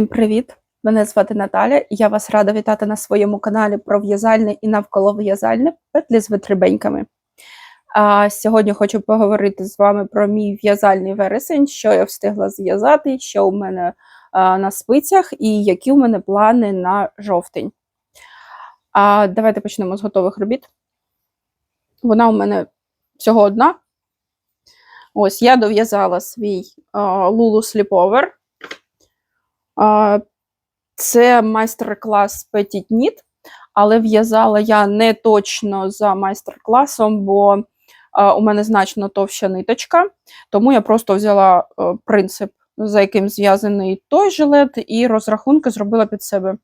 Всім привіт! Мене звати Наталя, і я вас рада вітати на своєму каналі про в'язальне і навколо в'язальне петлі з витребеньками. А сьогодні хочу поговорити з вами про мій в'язальний вересень, що я встигла зв'язати, що у мене а, на спицях і які у мене плани на жовтень. А давайте почнемо з готових робіт. Вона у мене всього одна. Ось я дов'язала свій Lulu Sleepover. А, Це майстер-клас Petit Knit, але в'язала я не точно за майстер-класом, бо у мене значно товща ниточка, тому я просто взяла принцип, за яким зв'язаний той жилет, і розрахунки зробила під себе.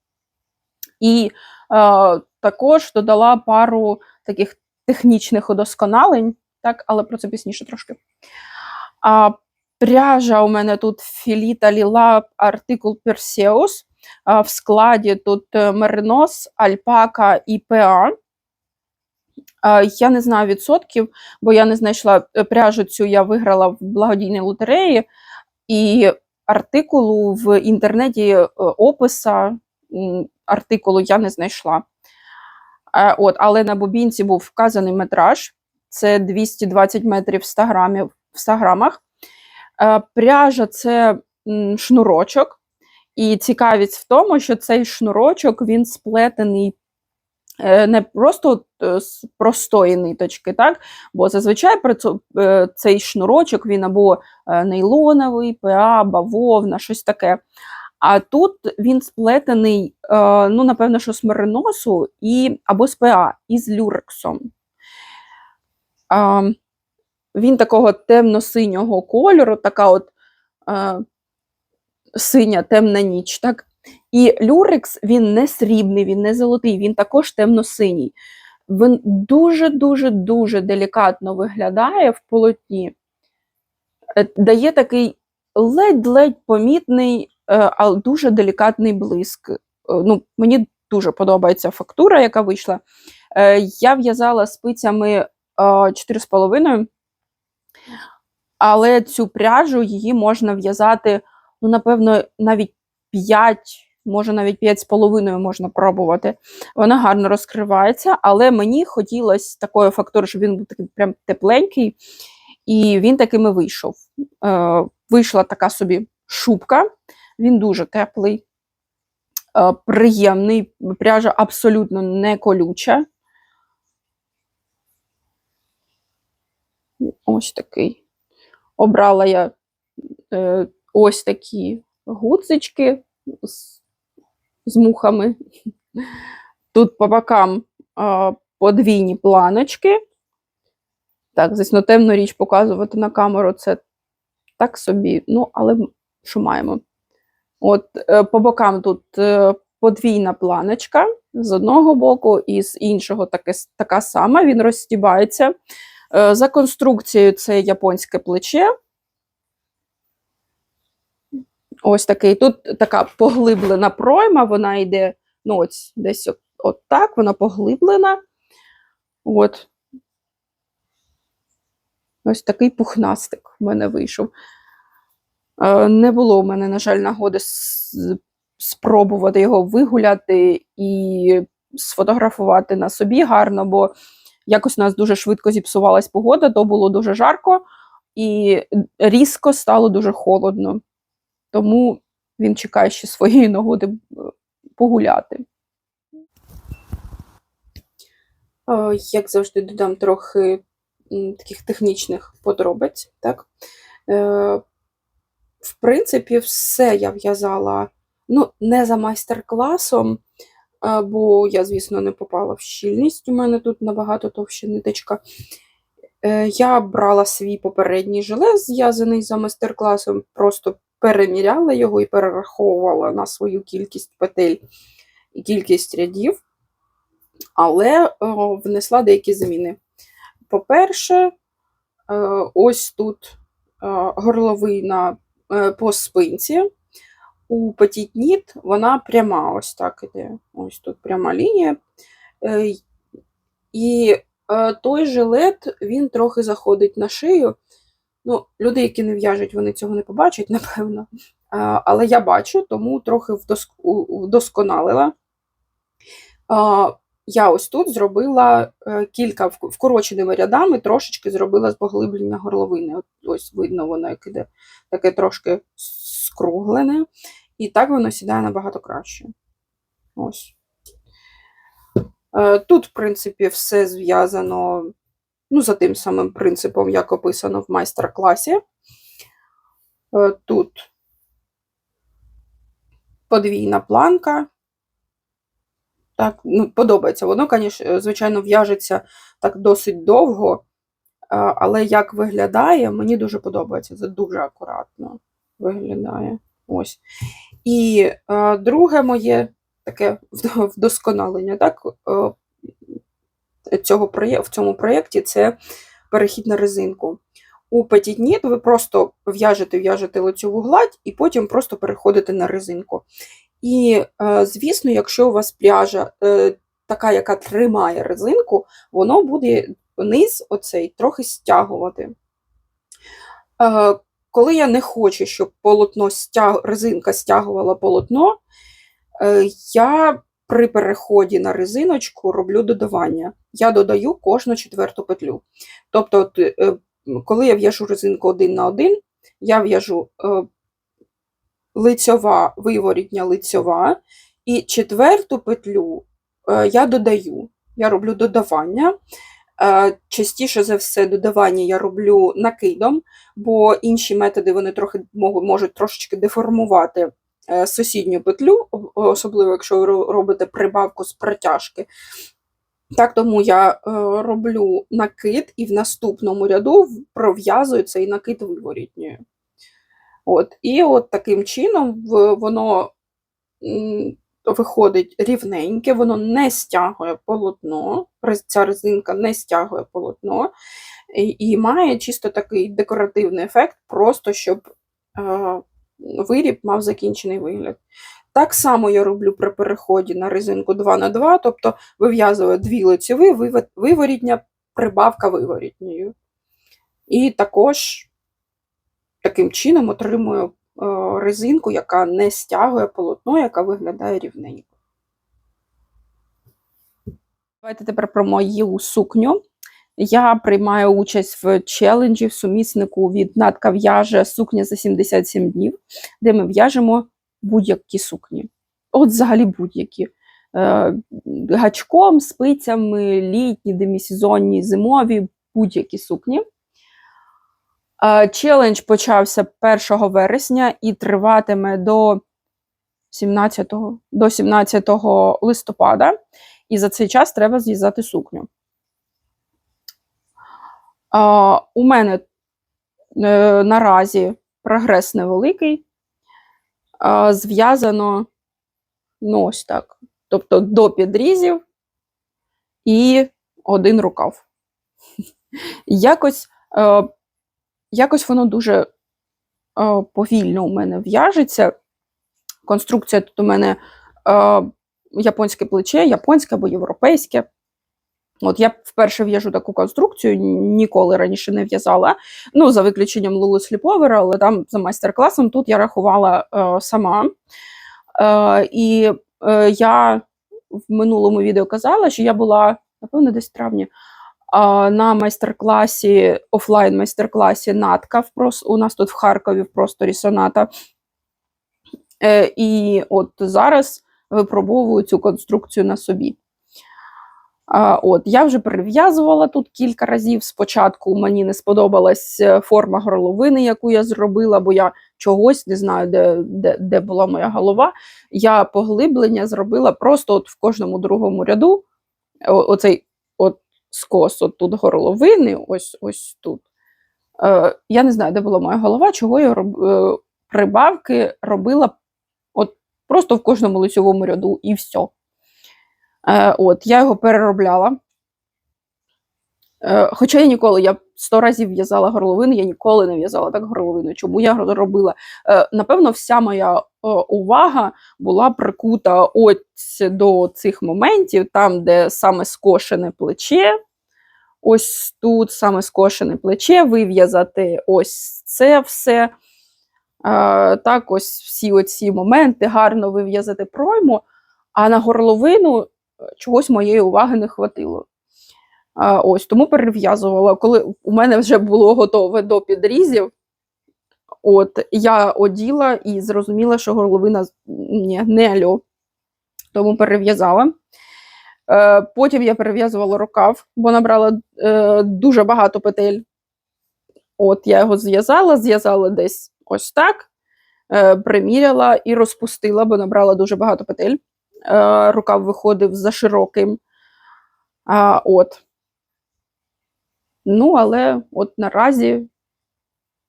І а, також додала пару таких технічних удосконалень, так, але про це пізніше трошки. А, Пряжа у мене тут Філіта Ліла артикул. А, В складі тут е, меринос, альпака і ПА. Я не знаю відсотків, бо я не знайшла е, пряжу цю, я виграла в благодійній лотереї, і артикулу в інтернеті е, описа артикулу я не знайшла. От, але на бобінці був вказаний метраж. Це 220 метрів в 100 грамів в 100 грамах. Е, Пряжа це шнурочок, і цікавість в тому, що цей шнурочок він сплетений е, не просто е, з простої ниточки, так? бо зазвичай цей шнурочок він або нейлоновий, ПА, бавовна, щось таке. А тут він сплетений, ну, напевно, що з мериносу і, або з ПА, і з люрексом. Він такого темно-синього кольору, така от е, синя темна ніч. Так? І люрекс він не срібний, він не золотий, він також темно-синій. Він дуже-дуже дуже делікатно виглядає в полотні, Е, дає такий ледь-ледь помітний, але дуже делікатний блиск. Е, Ну, мені дуже подобається фактура, яка вийшла. Е, Я в'язала спицями е, 4,5, але цю пряжу її можна в'язати, ну, напевно, навіть 5, може навіть 5,5 можна пробувати. Вона гарно розкривається, але мені хотілося такої фактури, щоб він був такий прям тепленький, і він такими вийшов. Е, Вийшла така собі шубка, він дуже теплий, е, приємний, пряжа абсолютно не колюча. Ось такий. Обрала я е, ось такі гудзички з, з мухами. Тут по бокам е, подвійні планочки. Так, звісно, темну річ показувати на камеру це так собі, ну, але що маємо. От е, по бокам тут е, подвійна планочка з одного боку, і з іншого таке, така сама, він розстібається. Е, За конструкцією це японське плече. Ось такий. Тут така поглиблена пройма, вона йде ну, ось, десь от, от так, вона поглиблена. От. Ось такий пухнастик в мене вийшов. Е, Не було в мене, на жаль, нагоди спробувати його вигуляти і сфотографувати на собі гарно, бо якось у нас дуже швидко зіпсувалась погода, то було дуже жарко і різко стало дуже холодно. Тому він чекає ще своєї нагоди е, погуляти. Е, Як завжди, додам трохи таких технічних подробиць. Так? Е, В принципі, все я в'язала ну, не за майстер-класом, бо я, звісно, не попала в щільність. У мене тут набагато товща ниточка. Е, Я брала свій попередній жилет, зв'язаний за майстер-класом, просто переміряла його і перераховувала на свою кількість петель і кількість рядів, але о, внесла деякі зміни. По-перше, е, ось тут е, горловина по спинці. У Petit вона пряма, ось так іде. Ось тут пряма лінія. Е, І е, той жилет він трохи заходить на шию. Ну, люди, які не в'яжуть, вони цього не побачать, напевно. але я бачу, тому трохи вдоск- вдосконалила. Я ось тут зробила е, кілька вкороченими рядами, трошечки зробила з поглиблення горловини. Ось видно, воно як іде таке трошки скруглене. І так воно сідає набагато краще. Ось. Е, Тут, в принципі, все зв'язано ну, за тим самим принципом, як описано в майстер-класі. Е, Тут подвійна планка. Так, ну, подобається. Воно, звичайно, в'яжеться так досить довго, але як виглядає, мені дуже подобається. Це дуже акуратно виглядає. Ось. І е, друге моє таке вдосконалення так, е, цього проє- в цьому проєкті це перехід на резинку. У Knit ви просто в'яжете, в'яжете лицьову гладь і потім просто переходите на резинку. І, е, звісно, якщо у вас пряжа е, така, яка тримає резинку, воно буде низ оцей трохи стягувати. Е, коли я не хочу, щоб полотно стяг... резинка стягувала полотно, е, я при переході на резиночку роблю додавання. Я додаю кожну четверту петлю. Тобто, е, коли я в'яжу резинку один на один, я в'яжу е, лицьова, виворітня лицьова, і четверту петлю я додаю. Я роблю додавання. Е, Частіше за все, додавання я роблю накидом, бо інші методи вони трохи можуть, трошечки деформувати е, сусідню петлю, особливо якщо ви робите прибавку з протяжки. Так, тому я е, роблю накид і в наступному ряду пров'язую цей накид виворітньою. От, і от таким чином воно виходить рівненьке, воно не стягує полотно, ця резинка не стягує полотно, і, і має чисто такий декоративний ефект, просто щоб е, виріб мав закінчений вигляд. Так само я роблю при переході на резинку 2 на 2 тобто вив'язую дві лицеві, виво- виворітня, прибавка виворітньою. І також таким чином отримую резинку, яка не стягує полотно, яка виглядає рівненько. Давайте тепер про мою сукню. Я приймаю участь в челенджі в суміснику від Натка в'яже сукня за 77 днів, де ми в'яжемо будь-які сукні. От взагалі будь-які. Е, Гачком, спицями, літні, демісезонні, зимові, будь-які сукні. Е, Челендж почався 1 вересня і триватиме до 17, до 17 листопада. І за цей час треба зв'язати сукню. А, у мене е, наразі прогрес невеликий. Зв'язано ну, ось так. Тобто до підрізів і один рукав. Якось, е, якось воно дуже е, повільно у мене в'яжеться. Конструкція тут у мене е, японське плече, японське або європейське. От я вперше в'яжу таку конструкцію, ніколи раніше не в'язала. Ну, за виключенням Лули Сліповера, але там за майстер-класом тут я рахувала е, сама. Е, і е, я в минулому відео казала, що я була, напевно, десь в травні, на майстер-класі, офлайн майстер-класі Натка у нас тут в Харкові в просторі Соната. Е, і от зараз випробовую цю конструкцію на собі. От, я вже перев'язувала тут кілька разів. Спочатку мені не сподобалась е, форма горловини, яку я зробила, бо я чогось не знаю, де, де, де була моя голова. Я поглиблення зробила просто от в кожному другому ряду. Оцей скос от тут горловини, ось ось тут. Е, я не знаю, де була моя голова, чого я роб, е, прибавки робила от просто в кожному лицьовому ряду і все. Е, от, я його переробляла. Е, хоча я ніколи, я сто разів в'язала горловину, я ніколи не в'язала так горловину. Чому я робила? Е, напевно, вся моя е, увага була прикута ось до цих моментів, там, де саме скошене плече. Ось тут саме скошене плече, вив'язати ось це все. так, ось всі оці моменти, гарно вив'язати пройму, а на горловину е, чогось моєї уваги не хватило. А, ось, Тому перев'язувала. Коли у мене вже було готове до підрізів, от, я оділа і зрозуміла, що горловина ні, не альо. Тому перев'язала. Е, Потім я перев'язувала рукав, бо набрала е, дуже багато петель. От, я його зв'язала, зв'язала десь ось так, е, приміряла і розпустила, бо набрала дуже багато петель. Рукав виходив за широким. От. Ну, але от наразі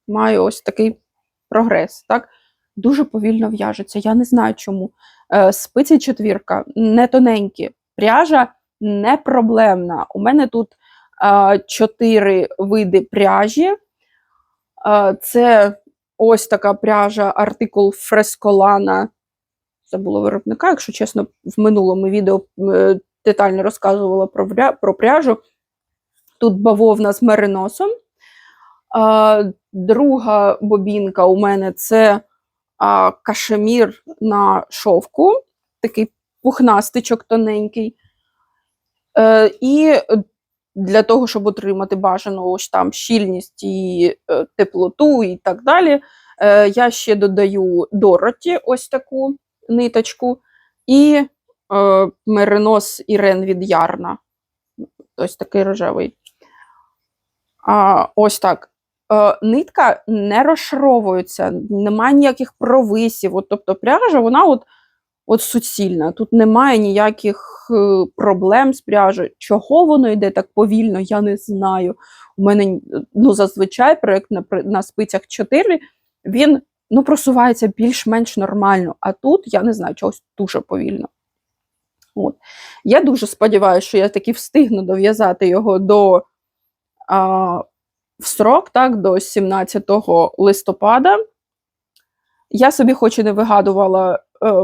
маю ось такий прогрес. так? Дуже повільно в'яжеться. Я не знаю чому. Спиці четвірка не тоненькі, пряжа не проблемна. У мене тут е, чотири види пряжі. Е, це ось така пряжа, артикул Фресколана. Забула виробника, якщо чесно, в минулому відео е, детально розказувала про, пряжу. Тут бавовна з мериносом. Друга бобінка у мене це кашемір на шовку, такий пухнастичок тоненький. Е, І для того, щоб отримати бажану ось там щільність і е, теплоту і так далі, е, я ще додаю дороті ось таку ниточку, і е, меринос Ірен від Ярна. Ось такий рожевий. А, Ось так. Е, Нитка не розшаровується, немає ніяких провисів. От, Тобто пряжа, вона от от суцільна. Тут немає ніяких е, проблем з пряжею. Чого воно йде так повільно, я не знаю. У мене ну, зазвичай проєкт на на спицях 4 він ну, просувається більш-менш нормально. А тут я не знаю, чогось дуже повільно. От. Я дуже сподіваюся, що я таки встигну дов'язати його до а, в срок, так, до 17 листопада. Я собі хоч і не вигадувала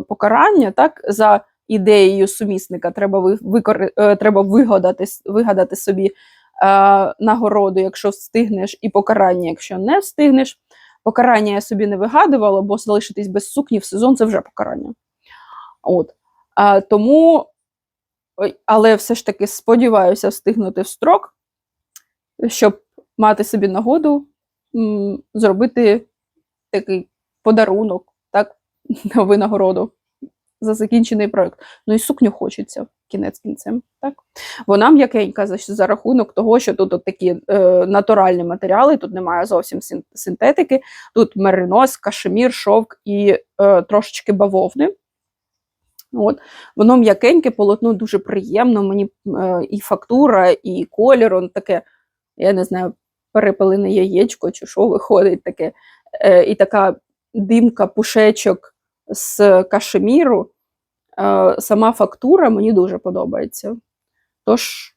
покарання, так, за ідеєю сумісника треба викор... е, треба вигадати вигадати собі е, нагороду, якщо встигнеш, і покарання, якщо не встигнеш. Покарання я собі не вигадувала, бо залишитись без сукні в сезон це вже покарання. От. А, Тому, але все ж таки сподіваюся встигнути в строк, щоб мати собі нагоду м, зробити такий подарунок, винагороду за закінчений проект. Ну і сукню хочеться кінець кінцем. так. Вона м'якенька за, за рахунок того, що тут от такі е, натуральні матеріали, тут немає зовсім синтетики, тут меринос, кашемір, шовк і е, трошечки бавовни. От. Воно м'якеньке, полотно дуже приємно. Мені е, і фактура, і колір, он таке, я не знаю, перепалене яєчко, чи що виходить таке. Е, І така димка, пушечок з кашеміру. Е, Сама фактура мені дуже подобається. Тож,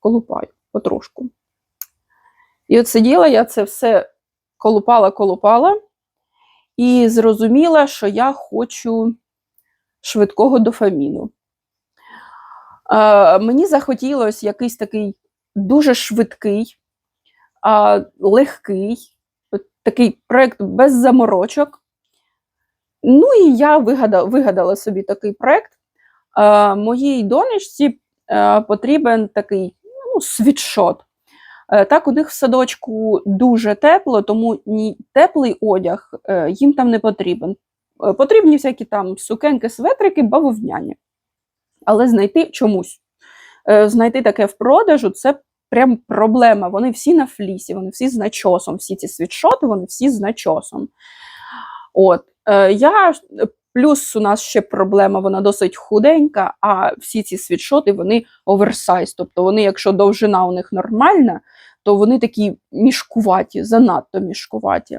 колупаю потрошку. І от сиділа, я це все колупала-колупала, і зрозуміла, що я хочу швидкого дофаміну. Е, Мені захотілося якийсь такий дуже швидкий, легкий, такий проєкт без заморочок. Ну і я вигадала, вигадала собі такий проєкт. Е, Моїй донечці е, потрібен такий ну, світшот. Е, так, у них в садочку дуже тепло, тому ні теплий одяг е, їм там не потрібен. Е, потрібні всякі там сукенки, светрики, бавовняні. Але знайти чомусь. Е, знайти таке в продажу це прям проблема. Вони всі на флісі, вони всі з начосом. Всі ці світшоти, вони всі з начосом. От, я, Плюс у нас ще проблема, вона досить худенька, а всі ці світшоти вони оверсайз. Тобто вони, якщо довжина у них нормальна, то вони такі мішкуваті, занадто мішкуваті.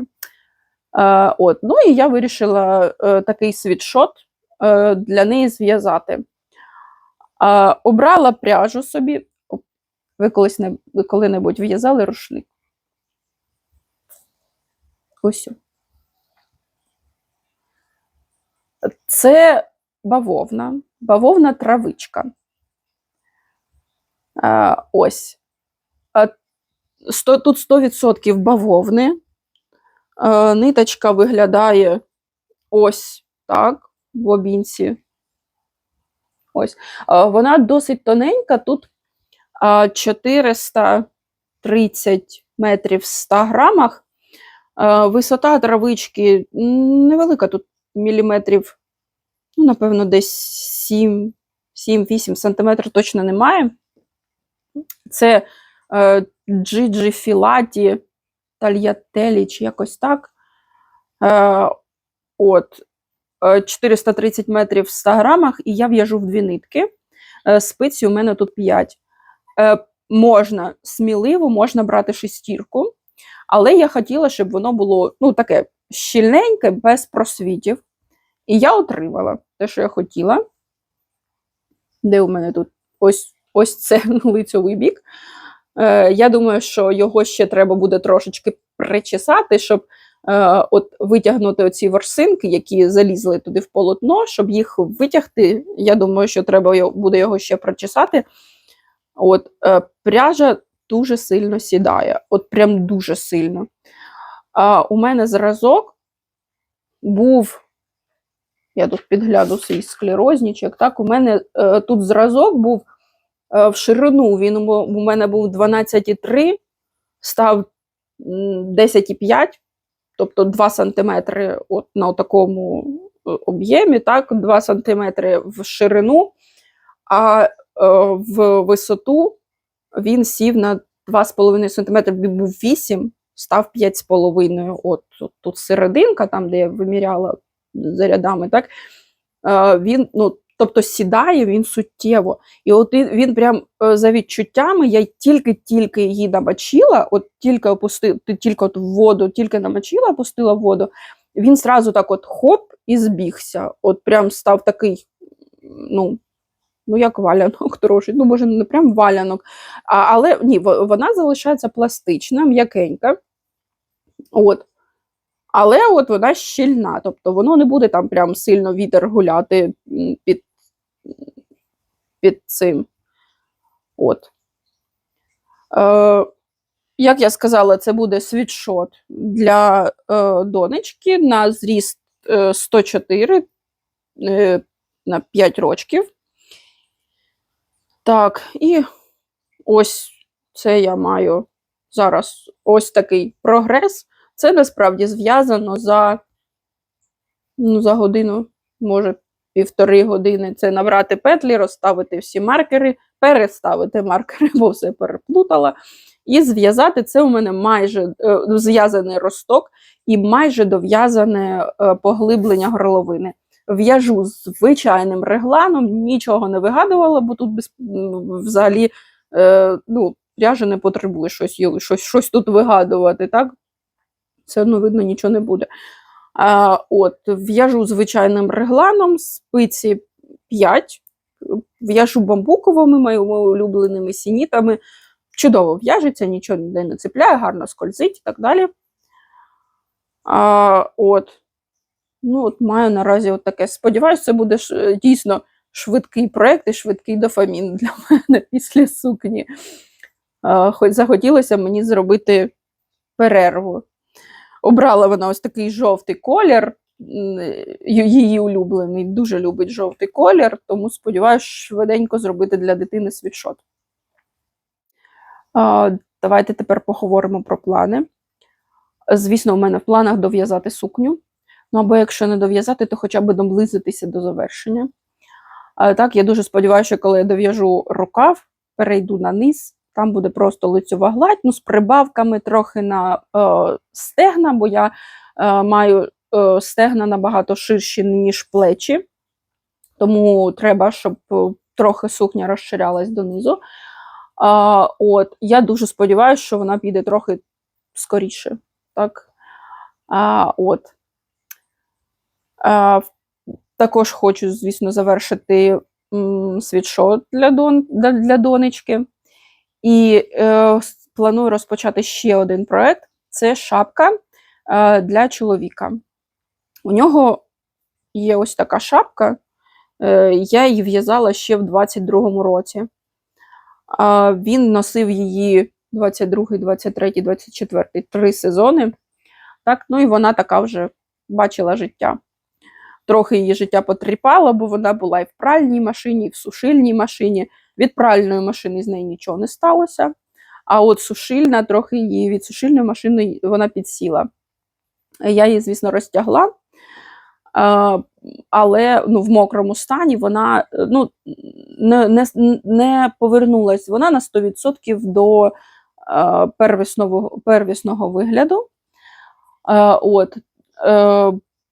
Е, от. Ну і я вирішила е, такий світшот е, для неї зв'язати. Е, обрала пряжу собі. Ви колись не, коли-небудь в'язали рушник. Ось. Це бавовна, бавовна травичка. Ось. 100, тут 100% бавовни. Ниточка виглядає ось так в бобінці. Ось. Вона досить тоненька, тут е, 430 метрів в 100 грамах. Висота травички невелика, тут міліметрів, ну, напевно, десь 7 7-8 см точно немає. Це е, Філаті Тальятелі, чи якось так. Е, от, е, 430 метрів в 100 грамах, і я в'яжу в дві нитки. Е, спиці у мене тут 5. Е, можна сміливо, можна брати шестірку, але я хотіла, щоб воно було ну, таке щільненьке, без просвітів. І я отримала те, що я хотіла. Де у мене тут ось ось це лицьовий бік. Е, Я думаю, що його ще треба буде трошечки причесати, щоб е, от витягнути оці ворсинки, які залізли туди в полотно, щоб їх витягти. Я думаю, що треба буде його ще прочесати. От, е, Пряжа дуже сильно сідає, от прям дуже сильно. А у мене зразок був. Я тут підгляну свій склерознічок. Так, у мене е, тут зразок був е, в ширину. Він у, у мене був 12,3, став 10,5, тобто 2 см от на такому е, об'ємі, так, 2 см в ширину, а е, в висоту він сів на 2,5 см, був 8, став 5,5. От тут, тут серединка, там, де я виміряла за рядами, так, е, він, ну, тобто сідає він суттєво. І от він, прям е, за відчуттями, я тільки-тільки її намочила, от тільки опустила, тільки от в воду, тільки намочила, опустила воду, він сразу так от хоп і збігся. От прям став такий, ну, ну як валянок трошки, ну, може, не прям валянок, а, але ні, вона залишається пластична, м'якенька. От. Але от вона щільна, тобто воно не буде там прям сильно вітер гуляти під, під цим. От. Е, як я сказала, це буде світшот для е, донечки на зріст е, 104 е, на 5 рочків. Так, і ось це я маю зараз ось такий прогрес. Це насправді зв'язано за, ну, за годину, може, півтори години. Це набрати петлі, розставити всі маркери, переставити маркери, бо все переплутала. І зв'язати це у мене майже е, зв'язаний росток і майже дов'язане е, поглиблення горловини. В'яжу з звичайним регланом, нічого не вигадувала, бо тут без, взагалі е, ну, пряжа не потребує щось, щось, щось тут вигадувати. так? Все одно видно, нічого не буде. А, от, В'яжу звичайним регланом, спиці 5, в'яжу бамбуковими моїми улюбленими сінітами. Чудово в'яжеться, нічого ніде не цепляє, гарно скользить і так далі. А, от. Ну, от маю наразі от таке. Сподіваюсь, це буде ш- дійсно швидкий проєкт і швидкий дофамін для мене після сукні. А, хоч захотілося мені зробити перерву. Обрала вона ось такий жовтий колір, її улюблений, дуже любить жовтий колір, тому сподіваюся швиденько зробити для дитини світшот. Давайте тепер поговоримо про плани. Звісно, у мене в планах дов'язати сукню. Ну або якщо не дов'язати, то хоча б доблизитися до завершення. Так, я дуже сподіваюся, коли я дов'яжу рукав, перейду на низ, там буде просто лицьова гладь, ну, з прибавками трохи на е, стегна, бо я е, маю е, стегна набагато ширші, ніж плечі. Тому треба, щоб е, трохи сукня розширялась донизу. А, от, я дуже сподіваюся, що вона піде трохи скоріше. Так? А, от. В- також хочу, звісно, завершити м, світшот для, дон, для, для донечки. І е, планую розпочати ще один проект це шапка е, для чоловіка. У нього є ось така шапка. Е, я її в'язала ще в 22-му році. Він носив її 22, 23, 24, три сезони. Так? Ну і вона така вже бачила життя. Трохи її життя потріпало, бо вона була і в пральній машині, і в сушильній машині. Від пральної машини з неї нічого не сталося. А от сушильна, трохи її від сушильної машини вона підсіла. Я її, звісно, розтягла, е, але ну, в мокрому стані вона е, ну, не не, не повернулась вона на 100% до е, первісного, первісного вигляду. От,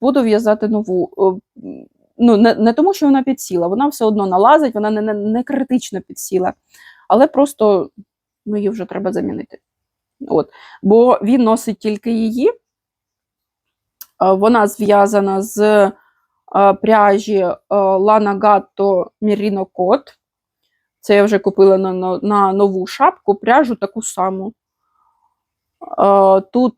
Буду в'язати нову. Ну, Не не тому, що вона підсіла, вона все одно налазить, вона не, не, не критично підсіла, але просто ну, її вже треба замінити. От. Бо він носить тільки її. Вона зв'язана з пряжі Lana Gatto Merino Cot. Це я вже купила на, на, на нову шапку, пряжу таку саму. Тут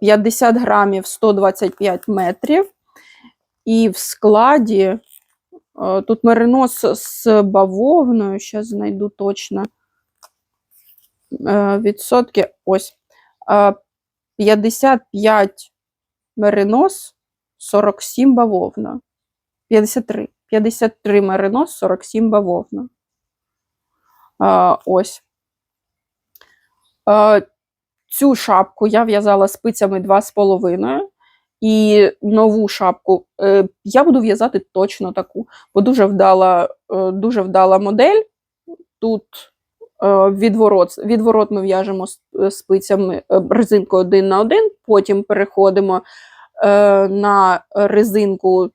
50 е, грамів 125 метрів. І в складі тут меринос з бавовною, зараз знайду точно е, відсотки. Ось. 55 меринос, 47 бавовна. 53. 53 меринос, 47 бавовна. Ось. Цю шапку я в'язала спицями 2,5. І нову шапку е, я буду в'язати точно таку, бо дуже вдала е, дуже вдала модель. Тут е, відворот відворот ми в'яжемо спицями резинкою один на один, потім переходимо на резинку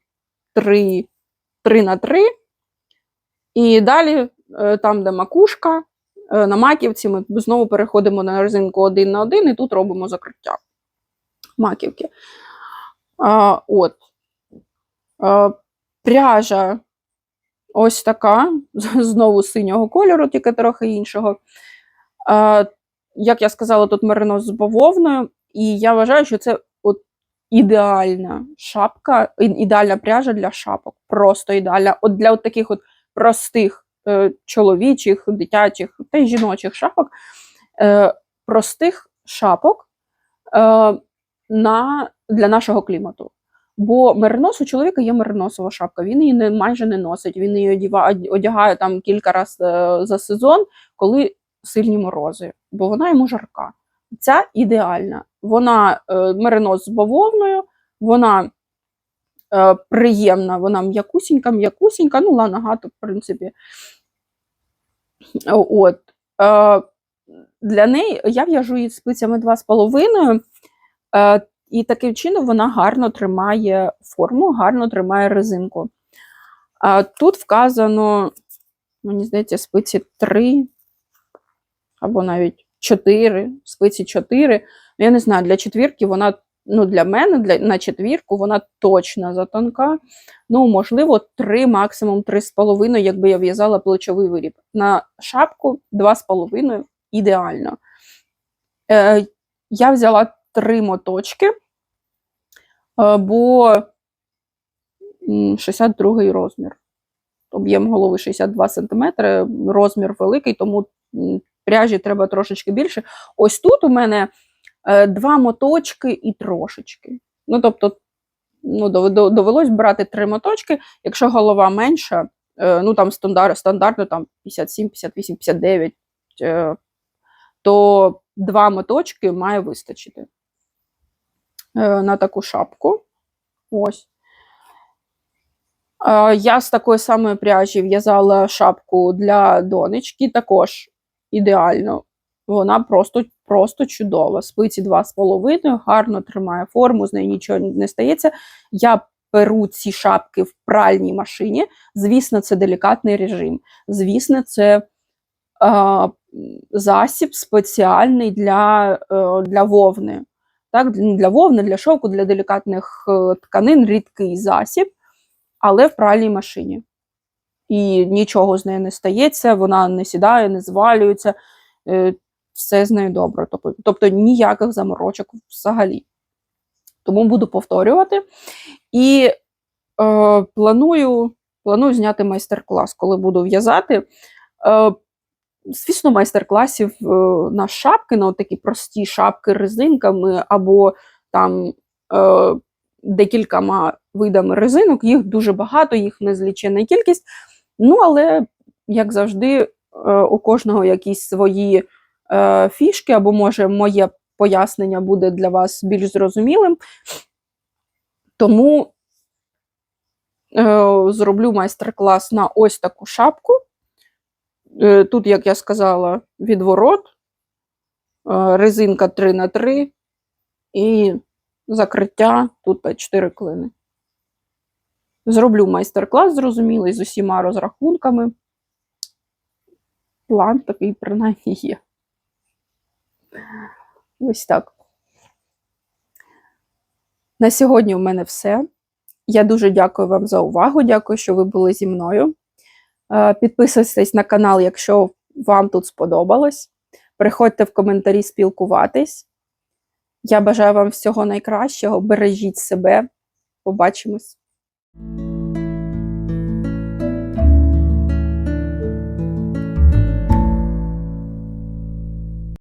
3 3 на 3 і далі, там, де макушка, на маківці, ми знову переходимо на резинку один на один, і тут робимо закриття маківки. А, От. А, Пряжа ось така, знову синього кольору, тільки трохи іншого. А, Як я сказала, тут меринос з бавовною, і я вважаю, що це от ідеальна шапка, ідеальна пряжа для шапок. Просто ідеальна. От Для от таких от простих е, чоловічих, дитячих та й жіночих шапок, е, простих шапок. Е, на, для нашого клімату. Бо меринос у чоловіка є мериносова шапка, він її не, майже не носить, він її одягає там кілька разів е, за сезон, коли сильні морози, бо вона йому жарка. Ця ідеальна. Вона е, меринос з бавовною, вона е, приємна, вона м'якусінька, м'якусінька, ну, ланагато, в принципі. От. Е, Для неї я в'яжу її спицями 2,5. Е, і таким чином вона гарно тримає форму, гарно тримає резинку. Тут вказано, мені здається, спиці 3 або навіть 4, спиці 4. Ну, я не знаю, для четвірки вона, ну, для мене, для, на четвірку, вона точно затонка. Ну, можливо, 3, максимум 3,5, якби я в'язала плечовий виріб. На шапку 2,5 ідеально. Е, Я взяла три моточки, е, бо 62 розмір. Об'єм голови 62 см, розмір великий, тому пряжі треба трошечки більше. Ось тут у мене два моточки і трошечки. Ну, тобто, ну, довелось брати три моточки, якщо голова менша, е, ну там стандарт, стандартно там 57, 58, 59, то два моточки має вистачити. Е, на таку шапку. Ось. Е, я з такої самої пряжі в'язала шапку для донечки, також ідеально. Вона просто просто чудова. Спиці 2,5, гарно тримає форму, з нею нічого не стається. Я перу ці шапки в пральній машині. Звісно, це делікатний режим. Звісно, це е, засіб спеціальний для, е, для вовни. Так, Для вовни, для шовку, для делікатних е, тканин рідкий засіб, але в пральній машині. І нічого з нею не стається, вона не сідає, не звалюється, е, все з нею добре. Тобто, тобто ніяких заморочок взагалі. Тому буду повторювати. І е, планую планую зняти майстер-клас, коли буду в'язати. Е, звісно, майстер-класів е, на шапки, на такі прості шапки резинками, або там е, декількома видами резинок. Їх дуже багато, їх незлічена кількість. Ну, але, як завжди, е, у кожного якісь свої е, фішки, або, може, моє пояснення буде для вас більш зрозумілим. Тому е, зроблю майстер-клас на ось таку шапку. Е, Тут, як я сказала, відворот, е, резинка 3 на 3 і закриття тут 4 клини. Зроблю майстер-клас зрозумілий з усіма розрахунками. План такий, принаймні, є. Ось так. На сьогодні у мене все. Я дуже дякую вам за увагу. Дякую, що ви були зі мною. Е, Підписуйтесь на канал, якщо вам тут сподобалось. Приходьте в коментарі спілкуватись. Я бажаю вам всього найкращого. Бережіть себе. Побачимось!